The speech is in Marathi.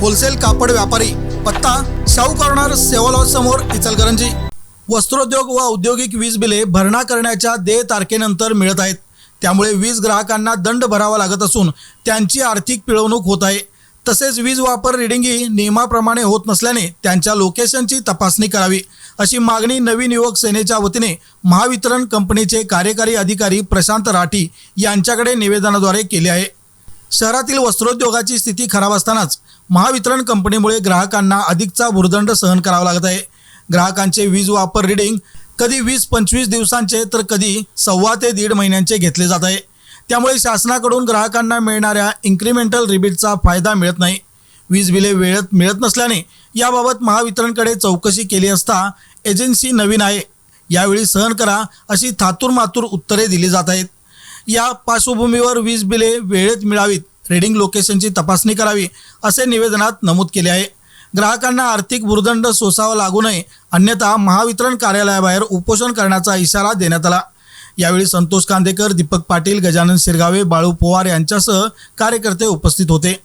होलसेल कापड व्यापारी पत्ता शाहू कॉर्नर सेवा समोर इचलकरंजी. वस्त्रोद्योग व औद्योगिक वीज बिले भरणा करण्याच्या देय तारखेनंतर मिळत आहेत. त्यामुळे वीज ग्राहकांना दंड भरावा लागत असून त्यांची आर्थिक पिळवणूक होत आहे. तसेच वीज वापर रिडिंगही नियमाप्रमाणे होत नसल्याने त्यांच्या लोकेशनची तपासणी करावी अशी मागणी नवीन युवक सेनेच्या वतीने महावितरण कंपनीचे कार्यकारी अधिकारी प्रशांत राठी यांच्याकडे निवेदनाद्वारे केली आहे. शहरातील वस्त्रोद्योगाची स्थिती खराब असतानाच महावितरण कंपनीमुळे ग्राहकांना अधिकचा भुर्दंड सहन करावा लागत आहे. ग्राहकांचे वीज वापर रिडिंग कधी वीस पंचवीस दिवसांचे तर कधी सव्वा ते दीड महिन्यांचे घेतले जात आहे. त्यामुळे शासनाकडून ग्राहकांना मिळणाऱ्या इन्क्रिमेंटल रिबीटचा फायदा मिळत नाही. वीज बिले वेळेत मिळत नसल्याने याबाबत महावितरणकडे चौकशी केली असता एजन्सी नवीन आहे. यावेळी सहन करा अशी थातूर मातूर उत्तरे दिली जात आहेत. या पार्श्वभूमीवर वीज बिले वेळेत मिळावीत रेडिंग लोकेशनची तपासणी करावी असे निवेदनात नमूद केले आहे. ग्राहकांना आर्थिक भूर्दंड सोसावा लागू नये अन्यथा महावितरण कार्यालयाबाहेर उपोषण करण्याचा इशारा देण्यात आला. यावेळी संतोष कांदेकर दीपक पाटील गजानन शिरगावे बाळू पोवार यांच्यासह कार्यकर्ते उपस्थित होते.